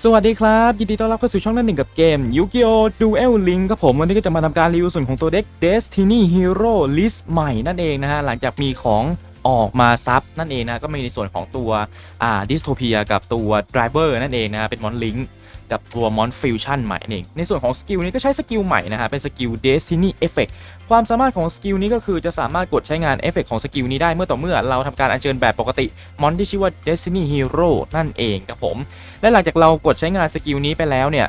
สวัสดีครับ ยินดีต้อนรับเข้าสู่ช่องนั่นหนึ่งกับเกมยูกิโอดูเอลลิงครับผมวันนี้ก็จะมาทำการรีวิวส่วนของตัวเด็ก Destiny Hero List ใหม่นั่นเองนะฮะ หลังจากมีของออกมาซับนั่นเองนะ ก็มีในส่วนของตัวอ่าดิสโทเพียกับตัว Driver นั่นเองนะฮะเป็นมอนลิง กับตัวมอนฟิวชั่นใหม่นั่นเอง ในส่วนของสกิลนี้ก็ใช้สกิลใหม่นะฮะ เป็นสกิล Destiny Effect ความสามารถของสกิลนี้ก็คือจะสามารถกดใช้งานเอฟเฟกของสกิลนี้ได้เมื่อต่อเมื่อเราทำการอัญเชิญแบบปกติ มอนที่ชื่อว่า Destiny Hero นั่นเองครับผม และหลังจากเรากดใช้งานสกิลนี้ไปแล้วเนี่ย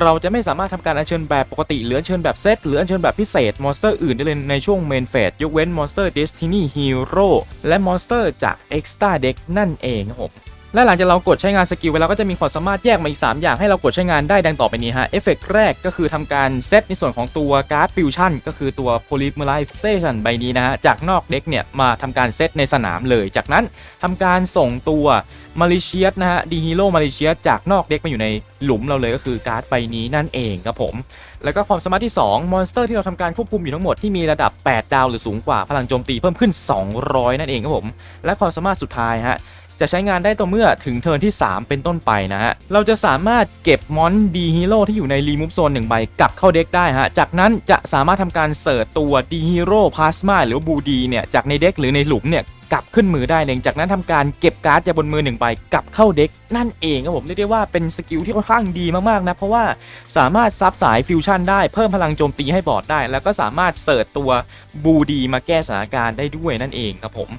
เราจะไม่สามารถทำการอัญเชิญแบบปกติหรืออัญเชิญแบบเซตหรืออัญเชิญแบบพิเศษมอนสเตอร์อื่นได้เลยในช่วงเมนเฟสยกเว้นมอนสเตอร์ Destiny Hero และมอนสเตอร์จาก Extra Deck นั่นเองครับผม และหลังจากเรากดใช้งานสกิลไปแล้วก็จะมีความสามารถแยกมาอีก 3 อย่างให้เรากดใช้งานได้ดังต่อไปนี้ฮะ เอฟเฟกแรกก็คือทำการเซตในส่วนของตัวการ์ดฟิวชั่นก็คือตัว Polymerization ใบนี้นะฮะ จากนอกเด็กเนี่ยมาทำการเซตในสนามเลย จากนั้นทำการส่งตัว Malicious นะฮะดีฮีโร่ Malicious จากนอกเด็กมาอยู่ในหลุมเราเลยก็คือการ์ดใบนี้นั่นเองครับผมแล้วก็ความสามารถที่ 2 มอนสเตอร์ที่เราทำการควบคุมอยู่ทั้งหมดที่มีระดับ 8 ดาวหรือสูงกว่าพลังโจมตีเพิ่มขึ้น 200 นั่นเองครับผม และความสามารถสุดท้ายฮะ จะใช้งานได้ต่อเมื่อถึงเทิร์นที่ 3 เป็นต้นไปนะฮะ เราจะสามารถเก็บมอนดีฮีโร่ที่อยู่ในรีมูฟโซนหนึ่งใบกลับเข้าเด็กได้ฮะ จากนั้นจะสามารถทำการเสิร์ชตัวดีฮีโร่พลาสมาหรือบูดีเนี่ยจากในเด็กหรือในหลุมเนี่ยกลับขึ้นมือได้เองจากนั้นทำการเก็บการ์ดจากบนมือหนึ่งใบกลับเข้าเด็กนั่นเองครับผมเรียกได้ว่าเป็นสกิลที่ค่อนข้างดีมากๆนะเพราะว่าสามารถซับสายฟิวชั่นได้เพิ่มพลังโจมตีให้บอร์ดได้ แล้วก็สามารถเสิร์ชตัวบูดีมาแก้สถานการณ์ได้ด้วยนั่นเองครับผม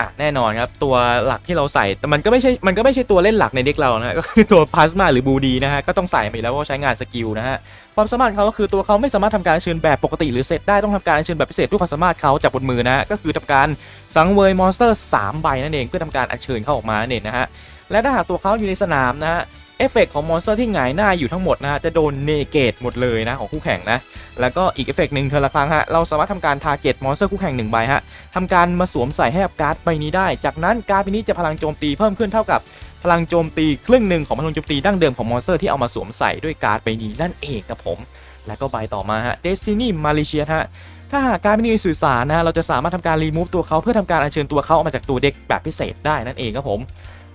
อะแน่นอนครับ ตัวหลักที่เราใส่แต่มันก็ไม่ใช่มันก็ไม่ใช่ตัวเล่นหลักในเด็กเรานะฮะก็คือตัวพลาสมาหรือบูดีนะฮะก็ต้องใส่ไปแล้วเพราะว่าใช้งานสกิลนะฮะความสามารถเขาก็คือตัวเขาไม่สามารถทำการอัญเชิญแบบปกติหรือเซตได้ต้องทำการอัญเชิญแบบพิเศษด้วยความสามารถเขาจากบนมือนะฮะก็คือทำการสังเวยมอนสเตอร์3ใบนั่นเองเพื่อทำการอัญเชิญเขาออกมานั่นเองนะฮะและถ้าหากตัวเขาอยู่ในสนามนะฮะ เอฟเฟกของมอนสเตอร์ที่หงายหน้าอยู่ทั้งหมดนะฮะจะโดนเนเกตหมดเลยนะของคู่แข่งนะ แล้วก็อีกเอฟเฟกหนึ่งเทอละครั้งฮะเราสามารถทำการทาร์เก็ตมอนสเตอร์คู่แข่งหนึ่งใบฮะทำการมาสวมใส่ให้กับการ์ดใบนี้ได้ จากนั้นการ์ดใบนี้จะพลังโจมตีเพิ่มขึ้นเท่ากับพลังโจมตีครึ่งหนึ่งของพลังโจมตีดั้งเดิมของมอนสเตอร์ที่เอามาสวมใส่ด้วยการ์ดใบนี้นั่นเองครับผม แล้วก็ใบต่อมาฮะ Destiny Malicious ฮะถ้าหากการ์ดใบนี้มีสื่อสารนะเราจะสามารถทำการรีมูฟตัวเขาเพื่อทำการอัญเชิญตัวเขาออกมาจากตัวเด็กแบบพิเศษได้นั่นเองครับผม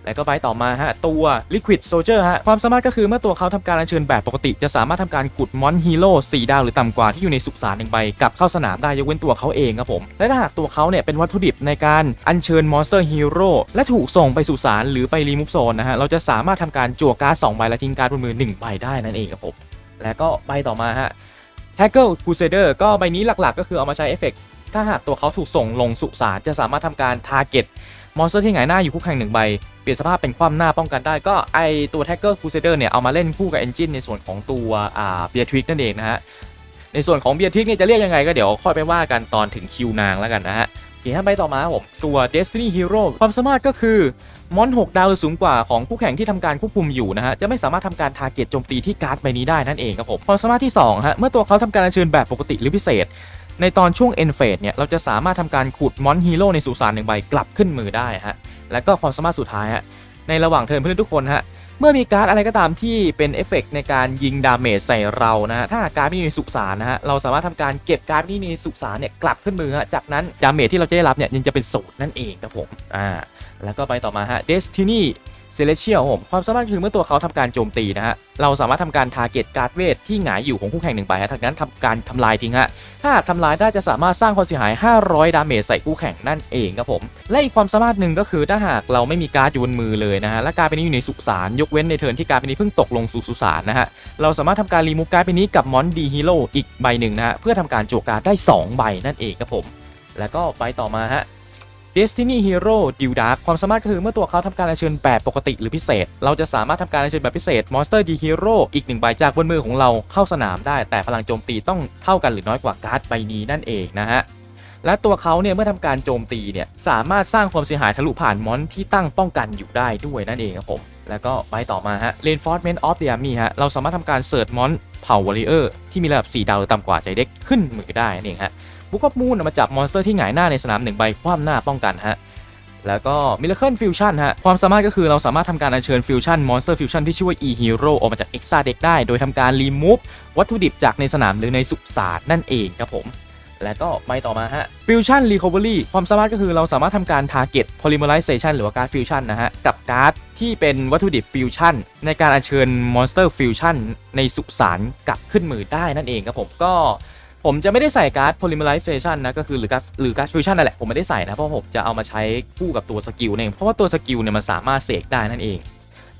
แล้วก็ใบต่อมาฮะตัว Liquid Soldier ฮะความสามารถก็คือเมื่อตัวเขาทำการอัญเชิญแบบปกติ จะสามารถทำการขุดมอนฮีโร่4ดาวหรือต่ำกว่าที่อยู่ในสุสานหนึ่งใบกลับเข้าสนามได้ยกเว้นตัวเขาเองครับผมและถ้าหากตัวเขาเนี่ยเป็นวัตถุดิบในการอัญเชิญมอนสเตอร์ฮีโร่และถูกส่งไปสุสานหรือไปรีมูฟโซนนะฮะเราจะสามารถทำการจั่วการ์ด2ใบและทิ้งการ์ดบนมือ1ใบได้นั่นเองครับผมแล้วก็ใบต่อมาฮะ Tackle Crusader ก็ใบนี้หลักๆ ก็คือเอามาใช้เอฟเฟกต์ถ้าหากตัวเขาถูกส่งลงสุสานจะสามารถทำการ target มอนสเตอร์ที่หงายหน้าอยู่คู่แข่งหนึ่งใบ เปลี่ยนสภาพเป็นคว่ำหน้าป้องกันได้ก็ไอตัว Tackle Crusader เนี่ย เอามาเล่นคู่กับ Engine ในส่วนของตัวอ่าเบียทริกนั่นเองนะฮะ ในส่วนของเบียทริกเนี่ยจะเรียกยังไงก็เดี๋ยวค่อยไปว่ากันตอนถึงคิวนางแล้วกันนะฮะเคฮะใบต่อมาผมตัว Destiny Hero ความสามารถก็คือมอน 6 ดาวหรือสูงกว่าของคู่แข่งที่ทำการควบคุมอยู่นะฮะ จะไม่สามารถทำการทาร์เก็ตโจมตีที่การ์ดใบนี้ได้นั่นเองครับผมความสามารถที่2ฮะเมื่อตัวเขาทำการอัญเชิญแบบปกติหรือพิเศษ ในตอนช่วง end phase เนี่ยเราจะสามารถทำการขุดมอนฮีโร่ในสุสานหนึ่งใบกลับขึ้นมือได้ฮะแล้วก็ความสามารถสุดท้ายฮะในระหว่างเทิร์นเพื่อนทุกคนฮะเมื่อมีการ์ดอะไรก็ตามที่เป็นเอฟเฟกต์ในการยิงดาเมจใส่เรานะฮะถ้าการ์ดไม่มีสุสานนะฮะเราสามารถทำการเก็บการ์ดที่มีสุสานเนี่ยกลับขึ้นมือฮะจากนั้นดาเมจที่เราจะได้รับเนี่ยยังจะเป็นศูนย์นั่นเองครับผมอ่าแล้วก็ไปต่อมาฮะ Destiny Celestial ครับผมความสามารถคือเมื่อตัวเขาทำการโจมตีนะฮะ เราสามารถทำการทาร์เก็ตการ์ดเวทที่หงายอยู่ของคู่แข่งหนึ่งใบฮะจากนั้นทำการทำลายทิ้งฮะ ถ้าหากทำลายได้จะสามารถสร้างความเสียหาย 500 ดาเมจใส่คู่แข่งนั่นเองครับผม และอีกความสามารถหนึ่งก็คือถ้าหากเราไม่มีการ์ดอยู่บนมือเลยนะฮะ และการ์ดเป็นนี้อยู่ในสุสานยกเว้นในเทิร์นที่การ์ดเป็นนี้เพิ่งตกลงสู่สุสานนะฮะ เราสามารถทำการรีมูฟการ์ดเป็นนี้กับมอนดีฮีโร่อีกใบหนึ่งนะฮะเพื่อทำการโจวการ์ดได้ 2 ใบนั่นเองครับผม แล้วก็ไปต่อมาฮะ Destiny Hero d i l Dark ความสามารถก็คือเมื่อตัวเขาทำการอัญเชิญแบบปกติหรือพิเศษ เราจะสามารถทำการอัญเชิญแบบพิเศษ Monster D Hero อีกหนึ่งใบจากบนมือของเราเข้าสนามได้ แต่พลังโจมตีต้องเท่ากันหรือน้อยกว่าการ์ดใบนี้นั่นเองนะฮะและตัวเขาเนี่ยเมื่อทำการโจมตีเนี่ยสามารถสร้างความเสียหายทะลุผ่านมอนที่ตั้งป้องกันอยู่ได้ด้วยนั่นเองครับผม แล้วก็ไปต่อมาฮะ Reinforcement of the Army ฮะเราสามารถทำการเสิร์ชมอนเผ่าวอริเออร์ที่มีระดับ 4 ดาวหรือต่ำกว่าใจเด็กขึ้นมือได้นั่นเองฮะ บุกกับมูนมาจับมอนสเตอร์ที่หงายหน้าในสนามหนึ่งใบคว่ำหน้าป้องกันฮะแล้วก็ Miracle Fusion ฮะ ความสามารถก็คือเราสามารถทำการอัญเชิญฟิวชั่นมอนสเตอร์ฟิวชั่นที่ชื่อว่า E Hero ออกมาจาก Extra Deck ได้ โดยทำการรีมูฟวัตถุดิบจากในสนามหรือในสุสานนั่นเองครับผม แล้วก็ไปต่อมาฮะ Fusion Recovery ความสามารถก็คือเราสามารถทำการ Target Polymerization หรือว่าการ์ด Fusion นะฮะ กับการ์ดที่เป็นวัตถุดิบ Fusion ในการอัญเชิญ Monster Fusion ในสุสานกลับขึ้นมือได้นั่นเองครับผมก็ ผมจะไม่ได้ใส่การ์ด polymerization นะก็คือหรือการ์ดหรือการ์ด fusion นั่นแหละ ผมไม่ได้ใส่นะ เพราะผมจะเอามาใช้คู่กับตัวสกิลเองเพราะว่าตัวสกิลเนี่ยมันสามารถเสกได้นั่นเอง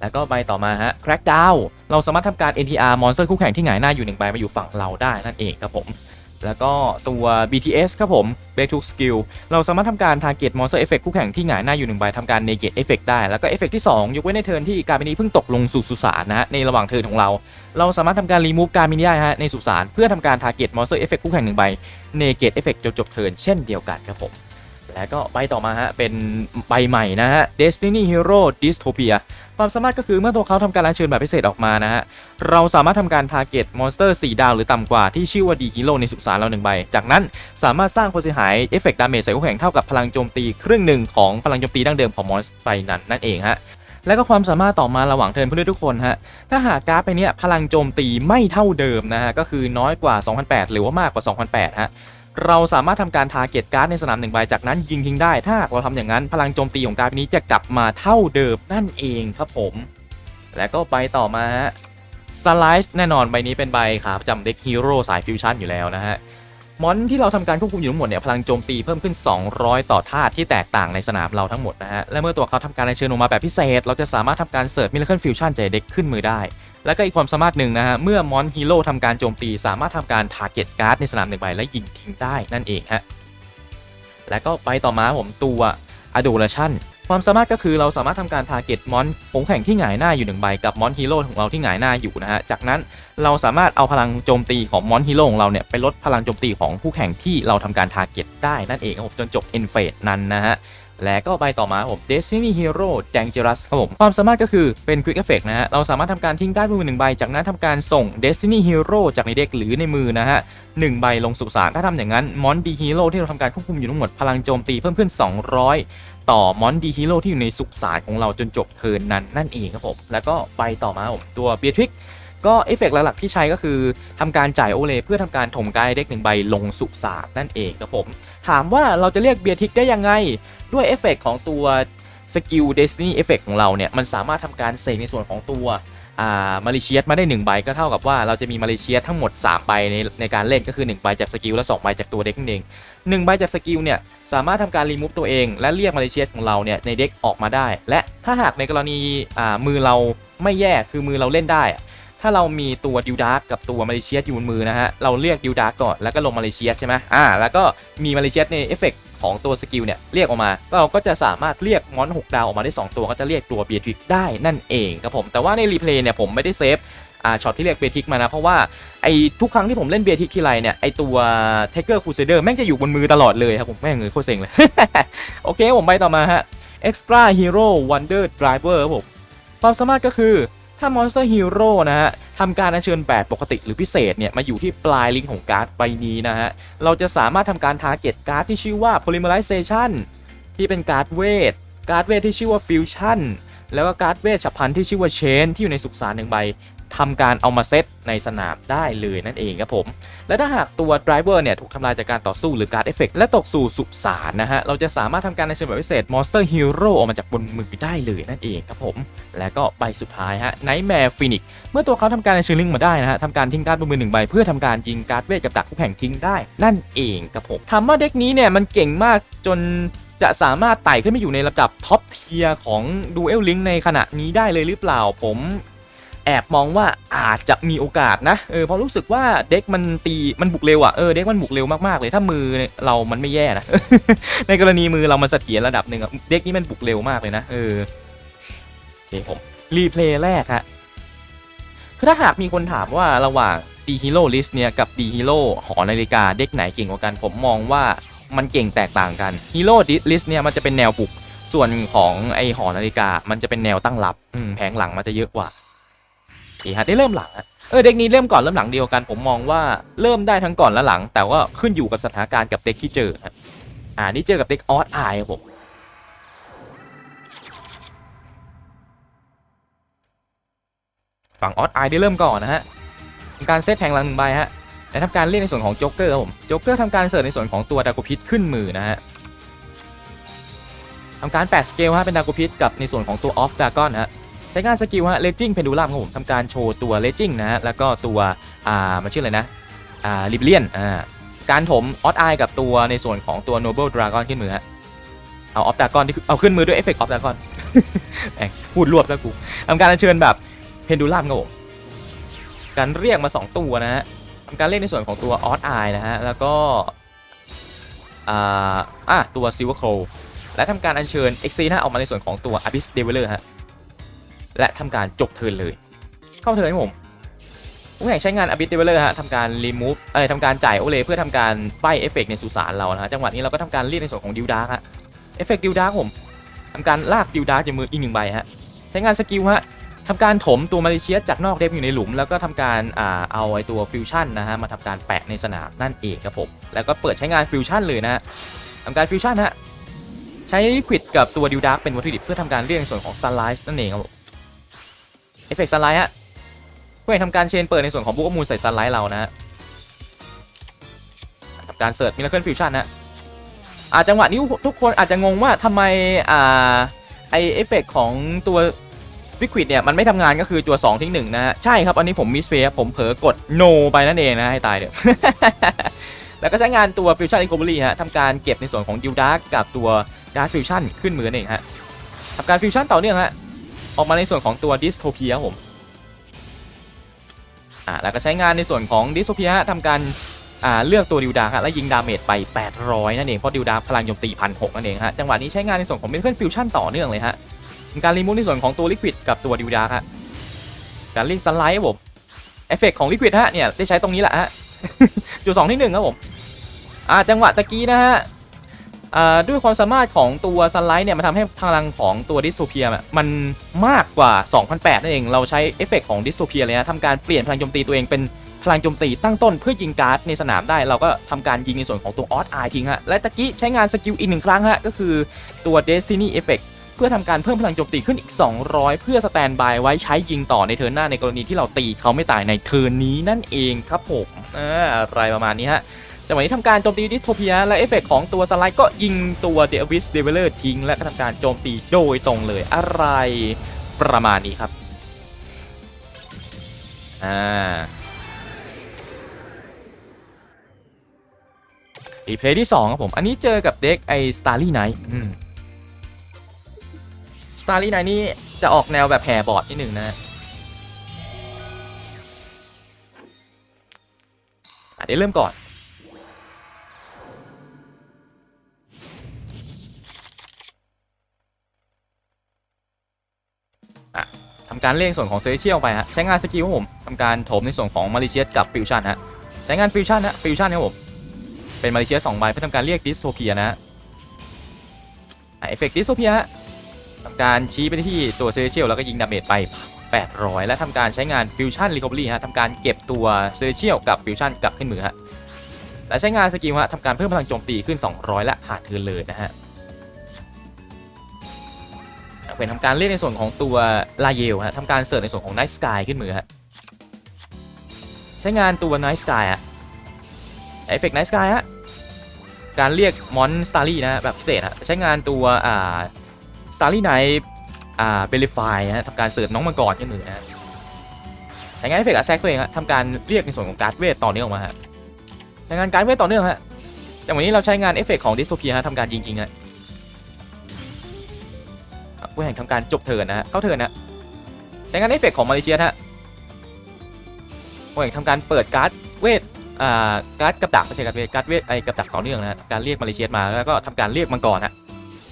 แล้วก็ไปต่อมาฮะ crackdown เราสามารถทำการ NTR monster คู่แข่งที่หงายหน้าอยู่หนึ่งใบมาอยู่ฝั่งเราได้นั่นเองครับผม แล้วก็ตัว BTS ครับผม Break to Skill เราสามารถทำการ Target Monster Effect คู่แข่งที่หงายหน้าอยู่หนึ่งใบทำการ Negate Effect ได้ แล้วก็ Effect ที่ 2 ยกเว้นในเทิร์นที่การมินีเพิ่งตกลงสู่สุสานนะฮะในระหว่างเทิร์นของเรา เราสามารถทำการ Remove การมินีได้ฮะในสุสานเพื่อทำการ Target Monster Effect คู่แข่งหนึ่งใบ Negate Effect จนจบเทิร์นเช่นเดียวกันครับผม แล้วก็ใบต่อมาฮะ เป็นใบใหม่นะฮะ Destiny Hero Dystopia ความสามารถก็คือเมื่อตัวเขาทำการอัญเชิญแบบพิเศษออกมานะฮะ เราสามารถทำการ target monster 4ดาวหรือต่ำกว่าที่ชื่อว่า D Hero ในสุสานเราหนึ่งใบ จากนั้นสามารถสร้างความเสียหายเอฟเฟกต์ดาเมจใส่คู่แข่งเท่ากับพลังโจมตีครึ่งหนึ่งของพลังโจมตีดั้งเดิมของมอนสไปนั้นนั่นเองฮะแล้วก็ความสามารถต่อมาระหว่างเทิร์นเพื่อนทุกคนฮะ ถ้าหากการ์ดไปเนี้ยพลังโจมตีไม่เท่าเดิมนะฮะ ก็คือน้อยกว่า 2008 หรือว่ามากกว่า 2008 ฮะ เราสามารถทำการทาร์เก็ตการ์ดในสนามหนึ่งใบจากนั้นยิงทิ้งได้ ถ้าเราทำอย่างนั้นพลังโจมตีของการ์ดนี้จะกลับมาเท่าเดิมนั่นเองครับผม แล้วก็ไปต่อมาสไลซ์แน่นอนใบนี้เป็นใบขาประจำเด็กฮีโร่สายฟิวชั่นอยู่แล้วนะฮะมอนที่เราทำการควบคุมอยู่ทั้งหมดเนี่ยพลังโจมตีเพิ่มขึ้น 200 ต่อธาตุที่แตกต่างในสนามเราทั้งหมดนะฮะและเมื่อตัวเขาทำการเชิญออกมาแบบพิเศษ เราจะสามารถทำการเสิร์ฟมิลเลอร์ฟิวชั่นใจเด็กขึ้นมือได้ แล้วก็อีกความสามารถหนึ่งนะฮะ เมื่อมอนฮีโร่ทำการโจมตี สามารถทำการทาร์เก็ตการ์ดในสนามหนึ่งใบและยิงทิ้งได้นั่นเองฮะ แล้วก็ไปต่อมาผมตัว Adoration ความสามารถก็คือเราสามารถทำการทาร์เก็ตมอนผงแข่งที่หงายหน้าอยู่หนึ่งใบกับมอนฮีโร่ของเราที่หงายหน้าอยู่นะฮะ จากนั้นเราสามารถเอาพลังโจมตีของมอนฮีโร่ของเราเนี่ยไปลดพลังโจมตีของผู้แข่งที่เราทำการทาร์เก็ตได้นั่นเองครับผมจนจบ e n f a t e นั้นนะฮะ และก็ไปต่อมาผม Destiny Hero Dangerous ครับผม ความสามารถก็คือเป็น Quick Effect นะฮะ เราสามารถทำการทิ้งการ์ดมือหนึ่งใบ จากนั้นทำการส่ง Destiny Hero จากในเด็กหรือในมือนะฮะหนึ่งใบลงสุสานถ้าทำอย่างนั้นมอนดีฮีโร่ที่เราทำการควบคุมอยู่ทั้งหมดพลังโจมตีเพิ่มขึ้น 200ต่อมอนดีฮีโร่ที่อยู่ในสุสานของเราจนจบเทิร์นนั้นนั่นเองครับผม แล้วก็ไปต่อมาผมตัว Beatrix ก็ ก็เอฟเฟกต์หลักๆที่ใช้ก็คือทำการจ่ายโอเลเพื่อทำการถมการเด็กหนึ่งใบลงสุสานนั่นเองครับผม ถามว่าเราจะเรียกเบียร์ทิกได้ยังไง ด้วยเอฟเฟกต์ของตัวสกิลเดสนีเอฟเฟกของเราเนี่ย มันสามารถทำการเสกในส่วนของตัวมาริเชียสมาได้ 1 ใบก็เท่ากับว่าเราจะมีมาริเชียสทั้งหมด 3 ใบในในการเล่นก็คือ 1 ใบจากสกิลและ 2 ใบจากตัวเด็กนั่นเอง1ใบจากสกิลเนี่ยสามารถทำการรีมูฟตัวเอง และเรียกมาริเชียสของเราเนี่ยในเด็กออกมาได้ และถ้าหากในกรณีมือเราไม่แย่คือมือเราเล่นได้ ถ้าเรามีตัวดิวดาร์กกับตัวมาริเชียอยู่บนมือนะฮะ เราเรียกดิวดาร์กก่อนแล้วก็ลงมาริเชียใช่ไหมอ่า แล้วก็มีมาริเชียในเอฟเฟกของตัวสกิลเนี่ยเรียกออกมา เราก็จะสามารถเรียกมอน6ดาวออกมาได้ 2 ตัวก็จะเรียกตัวเบียทริกได้นั่นเองครับผมแต่ว่าในรีเพลย์เนี่ยผมไม่ได้เซฟอ่าช็อตที่เรียกเบียทริกมานะ เพราะว่าไอ้ทุกครั้งที่ผมเล่นเบียทริกทีไรเนี่ยไอ้ตัวเทเกอร์คูเซเดอร์แม่งจะอยู่บนมือตลอดเลยครับผมแม่งเลยโคตรเซ็งเลย โอเคผมไปต่อมาฮะ Extra Hero Wonder Driver ครับผมความสามารถก็คือ ถ้าม Monster Hero นะฮะทำการอัญเชิญแบบปกติหรือพิเศษเนี่ยมาอยู่ที่ปลายลิงก์ของการ์ดใบนี้นะฮะ เราจะสามารถทำการทาร์เก็ตการ์ดที่ชื่อว่า polymerization ที่เป็นการ์ดเวท การ์ดเวทที่ชื่อว่า fusion แล้วก็การ์ดเวทฉับพลันที่ชื่อว่า chain ที่อยู่ในสุสานหนึ่งใบ ทำการเอามาเซตในสนามได้เลยนั่นเองครับผม และถ้าหากตัว driver เนี่ยถูกทำลายจากการต่อสู้หรือการเอฟเฟกและตกสู่สุสานนะฮะ เราจะสามารถทำการในเชิงแบบพิเศษ monster hero ออกมาจากบนมือได้เลยนั่นเองครับผม และก็ใบสุดท้ายฮะ nightmare phoenix เมื่อตัวเขาทำการในเชิงลิงมาได้นะฮะทำการทิ้งการ์ดบนมือหนึ่งใบเพื่อทำการยิงการ์ดเวทกับดักคู่แข่งทิ้งได้นั่นเองครับผมถามว่าเด็กนี้เนี่ยมันเก่งมากจนจะสามารถไต่ขึ้นไปอยู่ในระดับท็อปเทียร์ของ Duel Link ในขณะนี้ได้เลยหรือเปล่าผม แอบมองว่าอาจจะมีโอกาสนะเออเพราะรู้สึกว่าเด็กมันตีมันบุกเร็วอะเออเด็กมันบุกเร็วมากๆเลยถ้ามือเรามันไม่แย่นะในกรณีมือเรามันเสถียรระดับหนึ่งอะเด็กนี้มันบุกเร็วมากเลยนะเออโอเคผมรีเพลย์แรกฮะคือถ้าหากมีคนถามว่าระหว่างดีฮีโร่ลิสเนี่ยกับดีฮีโร่หอนาฬิกาเด็กไหนเก่งกว่ากันผมมองว่ามันเก่งแตกต่างกันฮีโร่ลิสเนี่ยมันจะเป็นแนวบุกส่วนของไอหอนาฬิกามันจะเป็นแนวตั้งรับแผงหลังมันจะเยอะกว่า โอเคฮะได้เริ่มหลังเออเด็กนี้เริ่มก่อนเริ่มหลังเดียวกัน ผมมองว่าเริ่มได้ทั้งก่อนและหลัง แต่ว่าขึ้นอยู่กับสถานการณ์กับเด็กที่เจอฮะอ่านี่เจอกับเด็กออสไอครับผมฝั่งออสไอได้เริ่มก่อนนะฮะการเซตแผงหลังหนึ่งใบฮะและทำการเรียกในส่วนของโจ๊กเกอร์ครับผมโจ๊กเกอร์ทำการเสิร์ฟในส่วนของตัวดากูพิษขึ้นมือนะฮะทำการแปะสเกลฮะเป็นดากูพิษกับในส่วนของตัวออฟดากอนฮะ ใช้งานสกิลฮะเลจิ้งเพนดูลัมครับผมทำการโชว์ตัวเลจิ้งนะฮะแล้วก็ตัวอ่ามันชื่ออะไรนะอ่าลิเลียนอ่าการถมออสไอกับตัวในส่วนของตัวโนเบิลดราก้อนขึ้นมือฮะเอาออฟดากอนที่เอาขึ้นมือด้วยเอฟเฟกต์ออฟดากอนแองพูดรวบแล้วกูทำการอัญเชิญแบบเพนดูลัมครับผมการเรียกมา 2 ตัวนะฮะทำการเรียกในส่วนของตัวออสไอนะฮะแล้วก็อ่าอะตัวซิลเวอร์โคลและทำการอัญเชิญเอ็กซีนะออกมาในส่วนของตัวอาบิสเดเวลเลอร์ฮะ และทำการจบเทินเลย เข้าเทินครับผมผู้แข่งใช้งานอบิสเดเวลเลอร์ฮะทำการรีมูฟเอ้ยทำการจ่ายโอเลเพื่อทำการใบเอฟเฟกในสุสานเรานะฮะจังหวะนี้เราก็ทำการเรียกในส่วนของดิวดาร์กฮะเอฟเฟกดิวดาร์กผมทำการลากดิวดาร์กจากมืออีกหนึ่งใบฮะใช้งานสกิลฮะทำการถมตัวมาเลเซียจากนอกเดฟอยู่ในหลุม แล้วก็ทำการอ่าเอาไอตัวฟิวชั่นนะฮะมาทำการแปะในสนามนั่นเองครับผมแล้วก็เปิดใช้งานฟิวชั่นเลยนะฮะทำการฟิวชั่นฮะใช้ควิดกับตัวดิวดาร์กเป็นวัตถุดิบเพื่อทำการเรียกในส่วนของซันไลท์นั่นเองครับผม เอฟเฟกต์ซันไลท์ฮะเพื่อทำการเชนเปิดในส่วนของบุกมูลใส่ซันไลท์เรานะฮะทำการเสิร์ชมิลเลอราเคิลฟิวชั่นฮะอาจังหวะนี้ทุกคนอาจจะงงว่าทำไมอ่าไอเอฟเฟกต์ของตัวลิควิดเนี่ย มันไม่ทำงานก็คือตัว 2 ทิ้ง1นะฮะ ใช่ครับ อันนี้ผมมิสเพย์ผมเผลอกด no ไปนั่นเองนะ ให้ตายเดี๋ยว แล้วก็ใช้งานตัวฟิวชั่นอินโคบรีฮะทำการเก็บในส่วนของดิวดาร์กกับตัวดาร์ฟิวชั่นขึ้นมือนั่นเองฮะทำการฟิวชั่นต่อเนื่องฮะ ออกมาในส่วนของตัวดิสโทเพียผมอ่าแล้วก็ใช้งานในส่วนของดิสโทเพียทำการอ่าเลือกตัวดิวดาร์กและยิงดาเมจไป 800 นั่นเอง เพราะดิวดาร์พลังโจมตีพันหนั่นเองฮะจังหวะนี้ใช้งานในส่วนของเมทัลฟิวชั่นต่อเนื่องเลยฮะการรีมูฟในส่วนของตัวลิควิดกับตัวดิวดาร์กฮะการเรียกซันไลท์ผมเอฟเฟกของลิควิดฮะเนี่ยได้ใช้ตรงนี้แหละฮะจุดสองที่หนึ่งครับผมอ่าจังหวะตะกี้นะฮะ ด้วยความสามารถของตัวซันไลท์เนี่ยมันทำให้พลังของตัวดิสโทเพียมันมากกว่า 2008 นั่นเอง เราใช้เอฟเฟกของดิสโทเพียเลยนะทำการเปลี่ยนพลังโจมตีตัวเองเป็นพลังโจมตีตั้งต้นเพื่อยิงการ์ดในสนามได้ เราก็ทำการยิงในส่วนของตัวออสไอทิ้งฮะ และตะกี้ใช้งานสกิลอีกหนึ่งครั้งฮะ ก็คือตัว Destiny Effect เพื่อทำการเพิ่มพลังโจมตีขึ้นอีก 200 เพื่อสแตนบายไว้ใช้ยิงต่อในเทิร์นหน้าในกรณีที่เราตีเขาไม่ตายในเทิร์นนี้นั่นเองครับผมออะไรประมาณนี้ฮะ จังหวะนี้ทำการโจมตีดิสโทเพียและเอฟเฟกของตัวสไลด์ก็ยิงตัวเดวิสเดเวลเลอร์ทิ้ง และก็ทำการโจมตีโดยตรงเลยอะไรประมาณนี้ครับอ่ารีเพลย์ที่ 2 ครับผม อันนี้เจอกับเด็กไอ้ Starry Night อืมสตาร์ลี่ไนนี่จะออกแนวแบบแผ่บอร์ดนิดหนึ่งนะฮะอะเดี๋ยวเริ่มก่อน การเรียกส่วนของเซเชียลไปฮะใช้งานสกิลผมทำการโถมในส่วนของมาริเชียสกับฟิวชั่นฮะใช้งานฟิวชั่นฮะฟิวชั่นครับผมเป็นมาริเชียสองใบเพื่อทำการเรียกดิสโทเพียนะฮะเอฟเฟกต์ดิสโทเพียฮะทำการชี้ไปที่ตัวเซเชียลแล้วก็ยิงดาเมจไป 800 และทำการใช้งานฟิวชั่นรีคอ v รีฮะทำการเก็บตัวเซเชียลกับฟิวชั่นกลับขึ้นมือฮะและใช้งานสกิลฮะทำการเพิ่มพลังโจมตีขึ้น 200 และผ่านเทิร์นเลยนะฮะ เป็นทำการเล่นในส่วนของตัวลาเยลฮะทำการเสิร์ฟในส่วนของไนท์สกายขึ้นมือฮะใช้งานตัวไนท์สกายฮะเอฟเฟกต์ไนท์สกายฮะการเรียกมอนสตารี่นะแบบพิเศษฮะใช้งานตัวอ่าสตาร์ลี่ไนท์อ่าเบลิฟายฮะทำการเสิร์ฟน้องมังกรขึ้นมือนะฮะใช้งานเอฟเฟกต์แซกตัวเองฮะทำการเรียกในส่วนของการ์ดเวทต่อเนื่องมาฮะใช้งานการ์ดเวทต่อเนื่องฮะอย่างวันนี้เราใช้งานเอฟเฟกต์ของดิสโทเพียฮะทำการยิงๆฮะ ผู้แข่งทำการจบเทินนะฮะเข้าเทินนะใช้งานเอฟเฟกต์ของมาเลเซียฮะผู้แข่งทำการเปิดการ์ดเวทอ่าการ์ดกับดักไม่ใช่การ์ดเวทการ์ดเวทไอ้กับดักต่อเนื่องนะฮะการเรียกมาเลเซียมาแล้วก็ทำการเรียกมังกรฮะ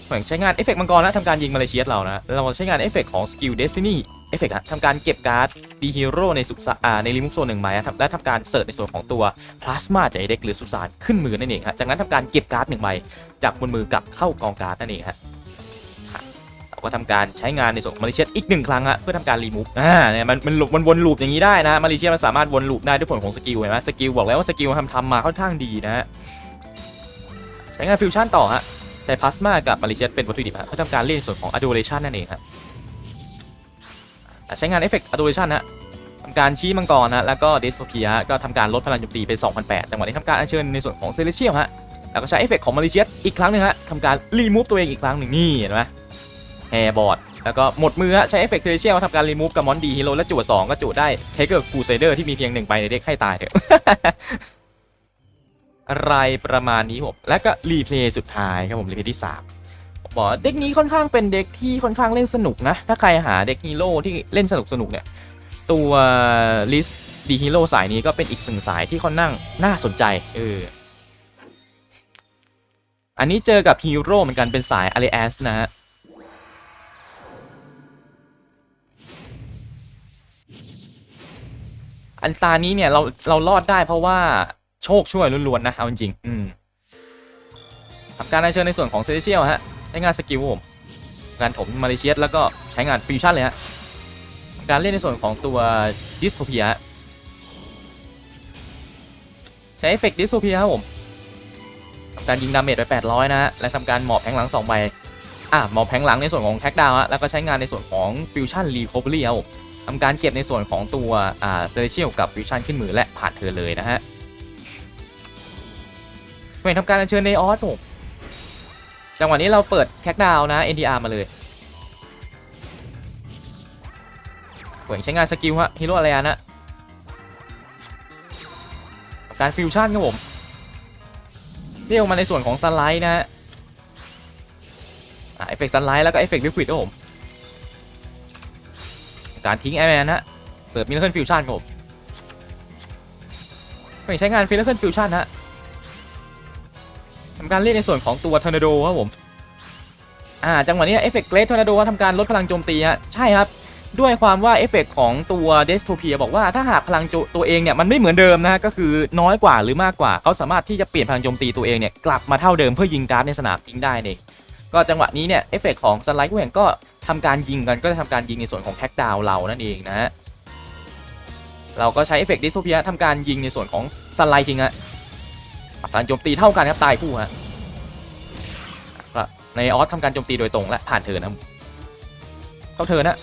เหมือนใช้งานเอฟเฟกต์มังกรแล้วทำการยิงมาเลเซียเรานะเราใช้งานเอฟเฟกต์ของสกิลเดสตินีเอฟเฟกต์ทำการเก็บการ์ดดีฮีโร่ในสุสานในลิมุกโซนหนึ่งใบนะและทำการเสิร์ชในส่วนของตัวพลาสมาจากเด็กหรือสุสานขึ้นมือนั่นเองฮะจากนั้นทำการเก็บการ์ดหนึ่งใบจากบนมือกลับเข้ากองการ์ดนั่นเองฮะเรา ก็ทำการใช้งานในส่วนของมาเลเซียอีกหนึ่งครั้งฮะเพื่อทำการรีมูฟอ่าเนี่ยมันมันมันวนลูปอย่างนี้ได้นะมาเลเซียมันสามารถวนลูปได้ด้วยผลของสกิลเห็นไหมสกิลบอกแล้วว่าสกิลทำทำมาค่อนข้างดีนะฮะใช้งานฟิวชั่นต่อฮะใช้พลาสมากับมาริเชียเป็นวัตถุดิบฮะเพื่อทำการเรียกในส่วนของ adoration นั่นเองครับอะใช้งานเอฟเฟกต์ adoration ฮะทำการชี้มังกรนะแล้วก็เดสโทเพียก็ทำการลดพลังโจมตีไป2,008จังหวะนี้ทำการอัญเชิญในส่วนของเซเลเชียลฮะแล้วก็ใช้เอฟเฟกต์ของมาริเชียสอีกครั้งหนึงฮะทำการรีมูฟตัวเองอีกครั้งหนึ่งนี่เห็นไหม แฮร์บอร์ดแล้วก็หมดมือฮะใช้เอฟเฟกต์เซเลเชียลทำการรีมูฟกับมอนดีฮีโร่และจั่วสองก็จั่ได้เทเกอร์คูเซเดอร์ที่มีเพียงหนึ่งใบในเด็กให้ตายเถอะอะไรประมาณนี้ผมและก็รีเพลย์สุดท้ายครับผมรีเพลย์ที่3ผมบอกเด็กนี้ค่อนข้างเป็นเด็กที่ค่อนข้างเล่นสนุกนะ ถ้าใครหาเด็กฮีโร่ที่เล่นสนุกสนุกเนี่ย ตัวลิสดีฮีโร่สายนี้ก็เป็นอีกสิ่งสายที่ค่อนข้างน่าสนใจเอออันนี้เจอกับฮีโร่เหมือนกันเป็นสายอารีแอสนะฮะ อันตานี้เนี่ยเราเรารอดได้เพราะว่าโชคช่วยล้วนๆนะเอาจริงๆอืมทำการอัญเชิญในส่วนของเซเชียลฮะใช้งานสกิลผมงานถมมาเลเซียสแล้วก็ใช้งานฟิวชั่นเลยฮะการเล่นในส่วนของตัวดิสโทเพียใช้เอฟเฟกต์ดิสโทเพียครับผมทำการยิงดาเมจไป 800 นะฮะและทำการหมอบแผงหลัง2ใบอะหมอบแผงหลังในส่วนของแท็กดาวฮะแล้วก็ใช้งานในส่วนของฟิวชั่นรีคอเวอรี่ครับผม ทำการเก็บในส่วนของตัวอ่าเซเลเชียลกับฟิวชั่นขึ้นมือและผ่านเธอเลยนะฮะเหมือนทำการอัญเชิญในออสผมจังหวะนี้เราเปิดแคคดาวนะ NTR มาเลยเหมือนใช้งานสกิลฮะฮีโร่อะไรนะการฟิวชั่นครับผมเรียกมาในส่วนของซันไลท์นะฮะอาเอฟเฟกต์ซันไลท์แล้วก็เอฟเฟกต์ลิควิดครับผม การทิ้งแอร์แมนฮะ เสิร์ฟมิลเลอร์ฟิวชั่นครับผมไม่ใช้งานฟิลเลอร์ฟิวชั่นฮะทำการเล่นในส่วนของตัวทอร์นาโดครับผม อ่า จังหวะนี้เอฟเฟกต์เกรททอร์นาโดทำการลดพลังโจมตีฮะ ใช่ครับ ด้วยความว่าเอฟเฟกต์ของตัวเดสโทเพียบอกว่าถ้าหากพลังโจตัวเองเนี่ยมันไม่เหมือนเดิมนะก็คือน้อยกว่าหรือมากกว่าเขาสามารถที่จะเปลี่ยนพลังโจมตีตัวเองเนี่ยกลับมาเท่าเดิมเพื่อยิงการ์ดในสนามทิ้งได้เองก็จังหวะนี้เนี่ยเอฟเฟกต์ของสไลด์แหว่งก็ ทำการยิงกันก็จะทำการยิงในส่วนของแท็กดาวเรานั่นเองนะฮะเราก็ใช้เอฟเฟกต์ดิสโทเพียทำการยิงในส่วนของสไลด์ทิงฮะปรับการโจมตีเท่ากันครับตายคู่ฮะในออสทำการโจมตีโดยตรงและผ่านเทิร์นะเข้าเทิร์นะ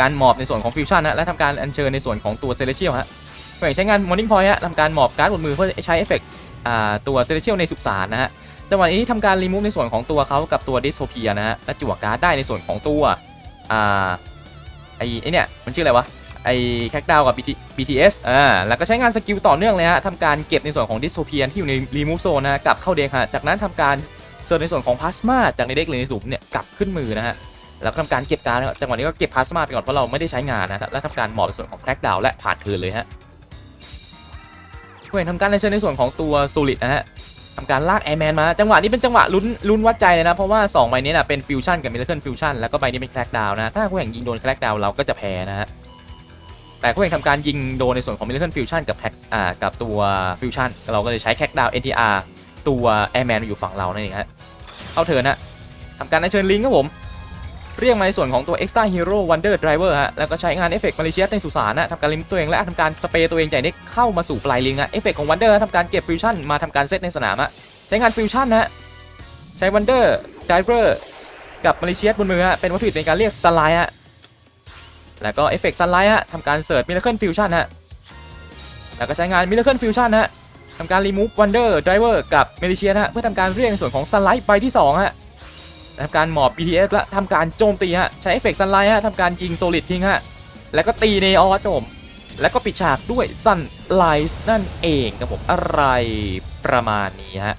การหมอบในส่วนของฟิวชั่นนะและทำการอัญเชิญในส่วนของตัวเซเลเชียลฮะเพื่อใช้งานมอร์นิ่งพอยต์ฮะทำการหมอบการ์ดบนมือเพื่อใช้เอฟเฟกต์ตัวเซเลเชียลในสุสานนะฮะ จังหวะนี้ทำการรีมูฟในส่วนของตัวเขากับตัวดิสโทเพียนะฮะและจั่วการ์ดได้ในส่วนของตัวอ่าไอ้เนี่ยมันชื่ออะไรวะไอ้แคคดาวกับ BTS อ่า แล้วก็ใช้งานสกิลต่อเนื่องเลยฮะทำการเก็บในส่วนของดิสโทเพียที่อยู่ในรีมูฟโซนนะกลับเข้าเด็กฮะ จากนั้นทำการเซิร์ฟในส่วนของพลาสมาจากในเด็กหรือในหลุมเนี่ยกลับขึ้นมือนะฮะ แล้วก็ทำการเก็บการ์จังหวะนี้ก็เก็บพลาสมาไปก่อนเพราะเราไม่ได้ใช้งานนะ แล้วทำการหมอบในส่วนของแคคดาวและผ่านเทินเลยฮะเพื่อนทำการในเชิญในส่วนของตัวโซลิดนะฮะ ทำการลากแอร์แมนมา จังหวะนี้เป็นจังหวะลุ้นลุ้นวัดใจเลยนะ เพราะว่า 2 ใบนี้นะเป็นฟิวชั่นกับมิลเลอร์ฟิวชั่นแล้วก็ใบนี้เป็นแคลกดาวนะ ถ้าคู่แข่งยิงโดนแคลกดาวเราก็จะแพ้นะฮะแต่คู่แข่งทำการยิงโดนในส่วนของมิลเลอร์ฟิวชั่นกับแท็กอ่ากับตัวฟิวชั่นเราก็เลยใช้แคลกดาว NTR ตัวแอร์แมนอยู่ฝั่งเรานั่นเองฮะเข้าเทิร์นนะทำการอัญเชิญลิงก์ครับผม เรียกมาในส่วนของตัว Extra Hero Wonder Driver ฮะ แล้วก็ใช้งานเอฟเฟกต์มาเลเซียในสุสานนะทำการลิมตัวเองและทำการสเปรย์ตัวเองใจากเด็กเข้ามาสู่ปลายลิงอะเอฟเฟกต์ของ Wonder ทำการเก็บฟิวชั่นมาทำการเซตในสนามอะใช้งานฟิวชั่นนะฮะใช้วันเดอร์ไดเวอร์กับมาเลเซียบนมือฮะเป็นวัตถุดิบในการเรียกสไลด์ฮะแล้วก็เอฟเฟกต์สไลด์ฮะทำการเสิร์ชมิลเลอร์ฟิวชั่นฮะแล้วก็ใช้งานมิลเลอร์ฟิวชั่นฮะทำการรีมูฟวันเดอร์ไดเวอร์กับมาเลเซียฮะเพื่อทำการเรียกในส่วนของสไลด์ใบที่2ฮะ ทำการหมอบ BTS และทำการโจมตีฮะใช้เอฟเฟกต์สไลด์ฮะทำการยิงโซลิดทิ้งฮะแล้วก็ตีเนออสครับผมแล้วก็ปิดฉากด้วยซันไลท์นั่นเองครับผมอะไรประมาณนี้ฮะ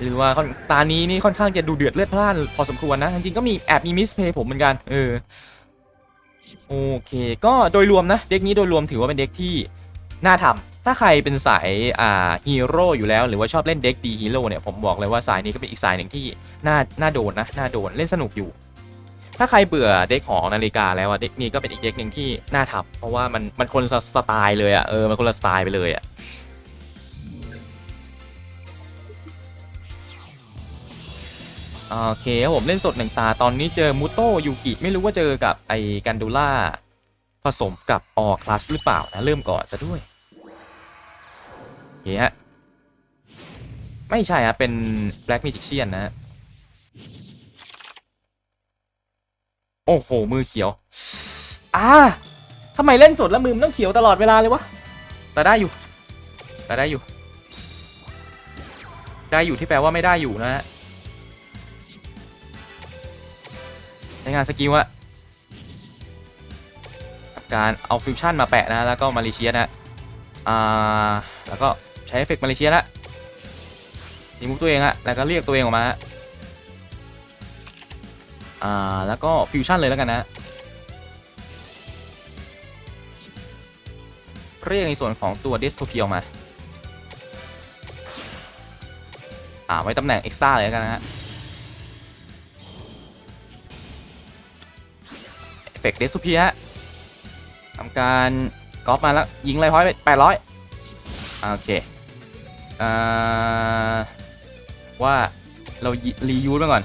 หรือว่าค่อนตานี้นี่ค่อนข้างจะดูเดือดเลือดพล่านพอสมควรนะจริงๆก็มีแอบมีมิสเพย์ผมเหมือนกันเออโอเค ก็โดยรวมนะ เด็กนี้โดยรวมถือว่าเป็นเด็กที่น่าทำ ถ้าใครเป็นสายอ่าฮีโร่อยู่แล้วหรือว่าชอบเล่นเด็กดีฮีโร่เนี่ยผมบอกเลยว่าสายนี้ก็เป็นอีกสายหนึ่งที่น่าน่าโดนนะน่าโดนเล่นสนุกอยู่ ถ้าใครเบื่อเด็กหอนาฬิกาแล้วอะเด็กนี้ก็เป็นอีกเด็กหนึ่งที่น่าทำเพราะว่ามันมันคนสไตล์เลยอะเออมันคนละสไตล์ไปเลยอะโอเคครับผมเล่นสดหนึ่งตาตอนนี้เจอมูโตยูกิไม่รู้ว่าเจอกับไอ้กันดูล่าผสมกับออคลาสหรือเปล่านะเริ่มก่อนซะด้วย เคฮะ ไม่ใช่ฮะ เป็น Black Magician นะฮะ โอ้โห มือเขียว อ่าทำไมเล่นสดแล้วมือมันต้องเขียวตลอดเวลาเลยวะ แต่ได้อยู่ แต่ได้อยู่ ได้อยู่ที่แปลว่าไม่ได้อยู่นะฮะในงานสกิลอะกับการเอาฟิวชั่นมาแปะนะ แล้วก็มาเลเซียนะ อ่า แล้วก็ ใช้เอฟเฟกต์มาเลเซียละรีมูฟตัวเองอะแล้วก็เรียกตัวเองออกมาฮะอ่าแล้วก็ฟิวชั่นเลยแล้วกันนะเรียกในส่วนของตัวเดสโทเพียออกมาอ่าไว้ตำแหน่งเอ็กซ์ต้าเลยแล้วกันนะฮะเอฟเฟกต์เดสโทเพียทำการก๊อปมาแล้วยิงไรพอยต์ไปแปดร้อยโอเค ว่าเรารียูสมาก่อน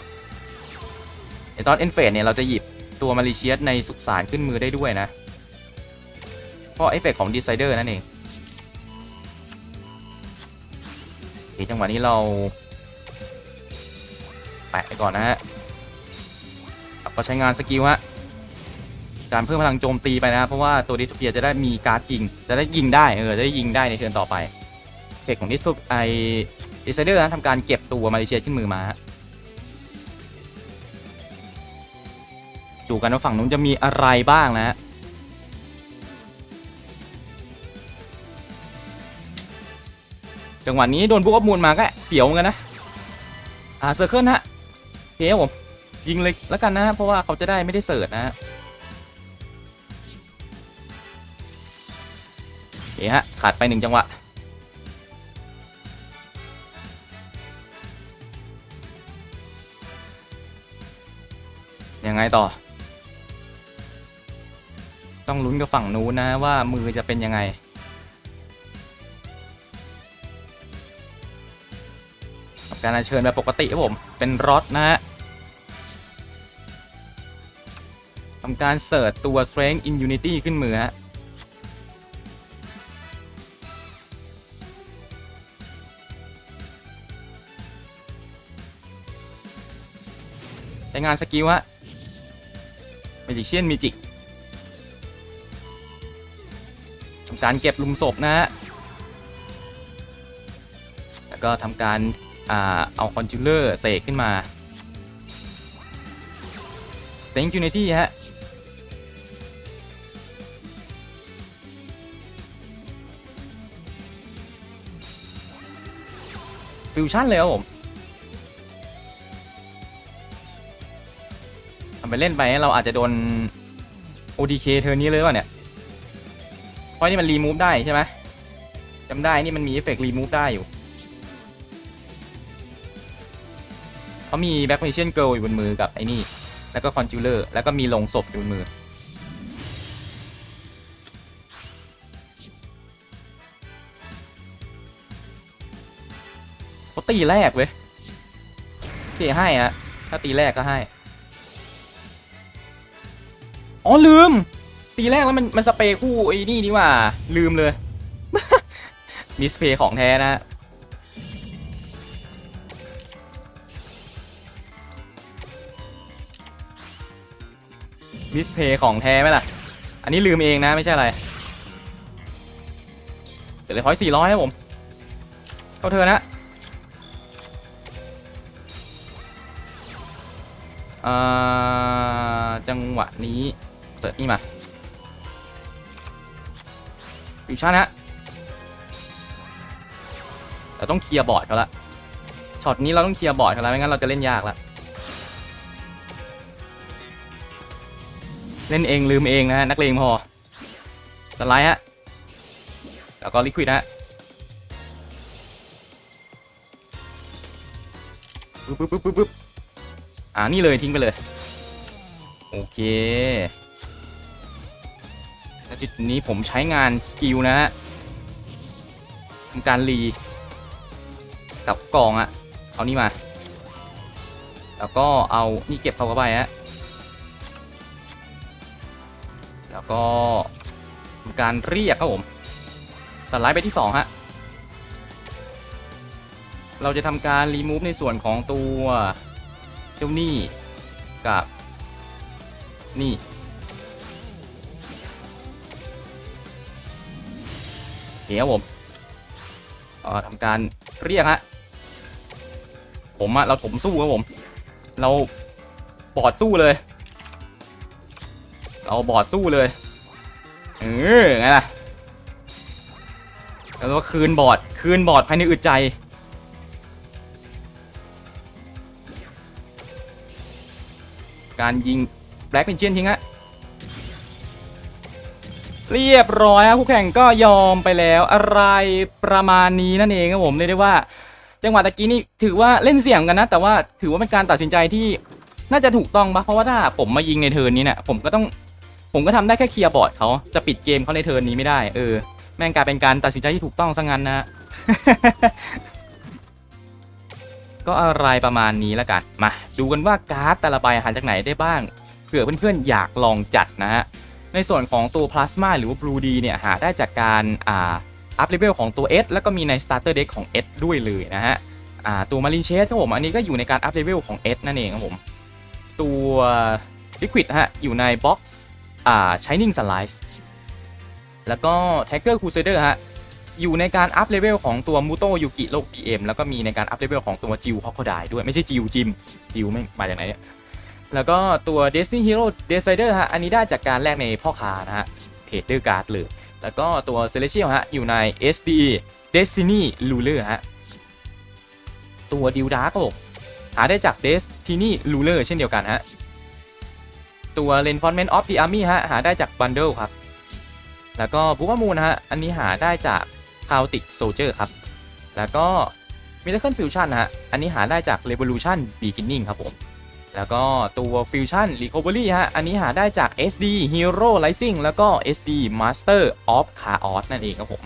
ในตอนเอ็นเฟสเนี่ยเราจะหยิบตัวมาริเชียสในสุสานขึ้นมือได้ด้วยนะ เพราะเอฟเฟกของดีไซเดอร์นั่นเองโอเคจังหวะนี้เราแปะไปก่อนนะฮะก็ใช้งานสกิลฮะการเพิ่มพลังโจมตีไปนะเพราะว่าตัวดิสเปียจะได้มีการ์ดยิง จะได้ยิงได้เออจะได้ยิงได้ในเทิร์นต่อไป เอฟเฟกของดิสไอดีไซเดอร์นะทำการเก็บตัวมาเลเซียขึ้นมือมาฮะดูกันว่าฝั่งนู้นจะมีอะไรบ้างนะฮะจังหวะนี้โดนบุกอัพมูลมาก็เสียวเหมือนกันนะ อ่าเซอร์เคิลฮะเคผมยิงเลยแล้วกันนะเพราะว่าเขาจะได้ไม่ได้เสิร์ชนะฮะโอเคฮะขาดไปหนึ่งจังหวะ ยังไงต่อ ต้องลุ้นกับฝั่งนู้นนะว่ามือจะเป็นยังไง การเชิญแบบปกติครับผม เป็นรถนะฮะทำการเสิร์ชตัว Strength in Unity ขึ้นมือฮะใช้งานสกิลฮะ Magician Magic ทำการเก็บลุมศพนะฮะ แล้วก็ทำการอาเอาคอนจูเลอร์เสกขึ้นมา s t a n k Unity ฮะฟิวชั่นเลยครับผม ไปเล่นไปเราอาจจะโดน ODK เทอร์นี้เลยว่ะเนี่ยเพราะนี่มันรีมูฟได้ใช่ไหมจำได้นี่มันมีเอฟเฟกต์รีมูฟได้อยู่เขามีแบ็คเมเชียนเกิลอยู่บนมือกับไอ้นี่ แล้วก็คอนจูเลอร์ แล้วก็มีลงศพอยู่บนมือ เขาตีแรกเว้ยตีให้อะถ้าตีแรกก็ให้ อ๋อลืม ตีแรกแล้วมันมันสเปรย์คู่ไอ้นี่นี่ว่า ลืมเลยมีสเปย์ของแท้นะมิสเพย์ของแท้ไหมล่ะ อันนี้ลืมเองนะไม่ใช่อะไรเดี๋ยวเลยพอยสี่ร้อยครับผม เข้าเธอนะอ่าจังหวะนี้ เสิร์ชนี่มาฟิวชั่นฮะเราต้องเคลียร์บอร์ดเขาละช็อตนี้เราต้องเคลียร์บอร์ดเขาแล้วไม่งั้นเราจะเล่นยากละเล่นเองลืมเองนะฮะนักเลงพอสไลด์ฮะแล้วก็ลิควิดฮะปึ๊บปึ๊บปึ๊บปึ๊บอ่านี่เลยทิ้งไปเลย โอเค จุดนี้ผมใช้งานสกิลนะฮะทำการรีกับกล่องอะเอานี่มา แล้วก็เอานี่เก็บเข้าไปฮะแล้วก็ทำการเรียกครับผมสไลด์ไปที่2ฮะเราจะทำการรีมูฟในส่วนของตัวเจ้านี่กับนี่ ครับผมทำการเรียกฮะผมอะเราถมสู้ครับผม เราบอดสู้เลย เราบอดสู้เลยเออไงล่ะแล้วก็คืนบอดคืนบอดภายในอึดใจการยิงแบล็กเป็นเชียนทิ้งฮะ เรียบร้อยครับคู่แข่งก็ยอมไปแล้วอะไรประมาณนี้นั่นเองครับผมเรียกได้ว่า จังหวะตะกี้นี่ถือว่าเล่นเสี่ยงกันนะ แต่ว่าถือว่าเป็นการตัดสินใจที่น่าจะถูกต้องปะเพราะว่าถ้าผมมายิงในเทิร์นนี้เนี่ยผมก็ต้องผมก็ทำได้แค่เคลียร์บอร์ดเขาจะปิดเกมเขาในเทิร์นนี้ไม่ได้เออแม่งกลายเป็นการตัดสินใจที่ถูกต้องซะงั้นนะก็อะไรประมาณนี้แล้วกันมาดูกันว่าการ์ดแต่ละใบหาจากไหนได้บ้างเผื่อเพื่อนๆอยากลองจัดนะฮะ ในส่วนของตัวพลาสมาหรือว่า Blue D เนี่ยหาได้จากการอ่าอัพเลเวลของตัว S แล้วก็มีใน Starter Deck ของ S ด้วยเลยนะฮะอ่าตัว Marine Chase ครับผมอันนี้ก็อยู่ในการอัพเลเวลของ S นั่นเองครับผมตัว Liquid ฮะอยู่ใน Box อ่า Shining Sunlight แล้วก็ Tiger Crusader ฮะอยู่ในการอัพเลเวลของตัว Muto Yuki โลก PM แล้วก็มีในการอัพเลเวลของตัว Jill Crocodile ด้วยไม่ใช่ Jill Jim Jill ไม่มาจากไหนเนี่ย แล้วก็ตัว Destiny Hero Decider ฮะอันนี้ได้จากการแลกในพ่อค้านะฮะเทรดเดอร์การ์ดเลย แล้วก็ตัว Celestial ฮะอยู่ใน SD Destiny Ruler ฮะตัว d i l d a r ครับผมหาได้จาก Destiny Ruler เช่นเดียวกันฮะตัว Reinforcement of the Army ฮะหาได้จาก Bundle ครับ แล้วก็ b u k a m o o n ฮะอันนี้หาได้จาก Chaotic Soldier ครับ แล้วก็ Miracle Fusion ฮะอันนี้หาได้จาก Revolution Beginning ครับผม แล้วก็ตัว Fusion Recovery ฮะ อันนี้หาได้จาก SD Hero Rising แล้วก็ SD Master of Chaos นั่นเองครับผม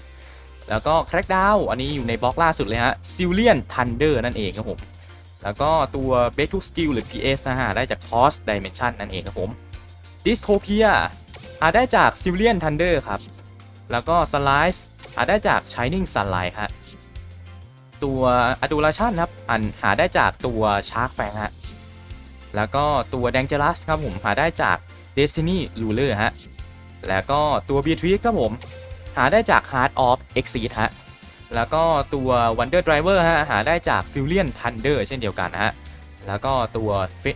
แล้วก็ Crackdown อันนี้อยู่ในบล็อกล่าสุดเลยฮะ Cillian Thunder นั่นเองครับผม แล้วก็ตัว b a k to Skill หรือ PS นะฮะ ได้จาก Cross Dimension นั่นเองครับผม Dystopia หาได้จาก Cillian Thunder ครับ แล้วก็ Slice หาได้จาก Shining Sunlight ฮะ ตัว Adulation ครับ อันหาได้จากตัว Shark Fang ฮะ แล้วก็ตัว Dangerous ครับผมหาได้จาก Destiny Ruler ฮะ แล้วก็ตัว Beatrice ครับผม หาได้จาก Heart of Exceed ฮะ แล้วก็ตัว Wonder Driver ฮะ หาได้จาก Cillian Thunder เช่นเดียวกันฮะ แล้วก็ตัว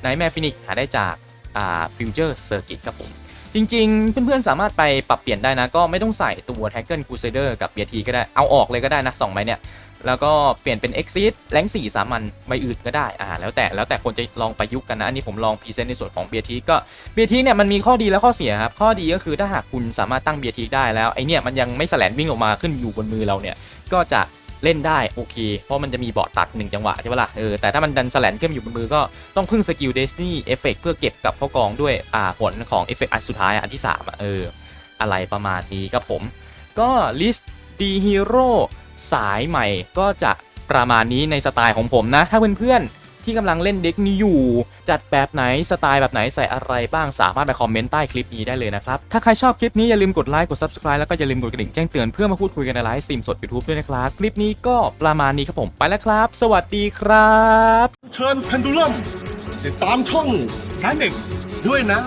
Nightmare Phoenix หาได้จากอ่า Future Circuit ครับผม จริงๆ เพื่อนๆ สามารถไปปรับเปลี่ยนได้นะ ก็ไม่ต้องใส่ตัว t a g g e r Crusader กับ BT ก็ได้ เอาออกเลยก็ได้นะ2ใบเนี่ย แล้วก็เปลี่ยนเป็น Exit แรง4สามัญใบอื่นก็ได้อ่าแล้วแต่แล้วแต่คนจะลองประยุกต์กันนะ อันนี้ผมลองพรีเซนต์ในส่วนของเบียทีก็เบียทีเนี่ยมันมีข้อดีและข้อเสียครับ ข้อดีก็คือถ้าหากคุณสามารถตั้งเบียทีได้แล้วไอเนี่ยมันยังไม่แสลนวิ่งออกมาขึ้นอยู่บนมือเราเนี่ยก็จะเล่นได้โอเค เพราะมันจะมีเบาะตัดหนึ่งจังหวะใช่ปะล่ะเออแต่ถ้ามันดันแสลนขึ้นอยู่บนมือก็ต้องพึ่งสกิลเดสนี่เอฟเฟกเพื่อเก็บกับเข้ากองด้วยอ่าผลของเอฟเฟกอันสุดท้ายอะอันที่3อะเอออะไรประมาณนี้ครับผม ก็ลิสต์ดีฮีโร่ สายใหม่ก็จะประมาณนี้ในสไตล์ของผมนะ ถ้าเพื่อนๆที่กำลังเล่นเด็กนี้อยู่ จัดแบบไหนสไตล์แบบไหนใส่อะไรบ้างสามารถไปคอมเมนต์ใต้คลิปนี้ได้เลยนะครับ ถ้าใครชอบคลิปนี้อย่าลืมกดไลค์กด subscribe แล้วก็อย่าลืมกดกระดิ่งแจ้งเตือนเพื่อมาพูดคุยกันในไลฟ์สตรีมสด YouTube ด้วยนะครับ คลิปนี้ก็ประมาณนี้ครับผมไปแล้วครับ สวัสดีครับ เชิญเพนดูลัมติดตามช่องท่านหนึ่งด้วยนะ